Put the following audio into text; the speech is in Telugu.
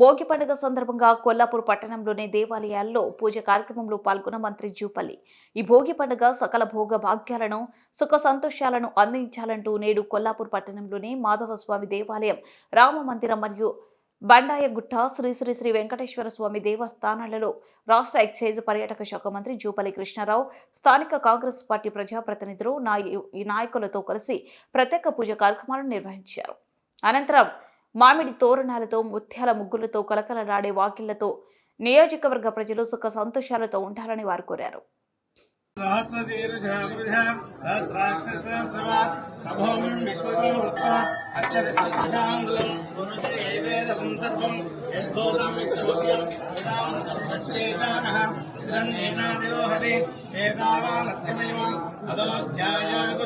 భోగి పండుగ సందర్భంగా కొల్లాపూర్ పట్టణంలోని దేవాలయాల్లో పూజ కార్యక్రమంలో పాల్గొన్న మంత్రి జూపల్లి. ఈ భోగి పండుగ సకల భోగ భాగ్యాలను సుఖ సంతోషాలను అందించాలంటూ నేడు కొల్లాపూర్ పట్టణంలోని మాధవస్వామి దేవాలయం రామ మందిరం మరియు బండాయగుట్ట శ్రీ శ్రీ శ్రీ వెంకటేశ్వర స్వామి దేవస్థానాలలో రాష్ట్ర ఎక్సైజ్ పర్యాటక శాఖ మంత్రి జూపల్లి కృష్ణారావు స్థానిక కాంగ్రెస్ పార్టీ ప్రజాప్రతినిధులు ఈ నాయకులతో కలిసి ప్రత్యేక పూజ కార్యక్రమాలను నిర్వహించారు. అనంతరం మామిడి తోరణాలతో ముత్యాల ముగ్గులతో కలకలలాడే వాకిళ్ళతో నియోజకవర్గ ప్రజలు సుఖ సంతోషాలతో ఉండాలని వారు కోరారు. ఏదావానస్య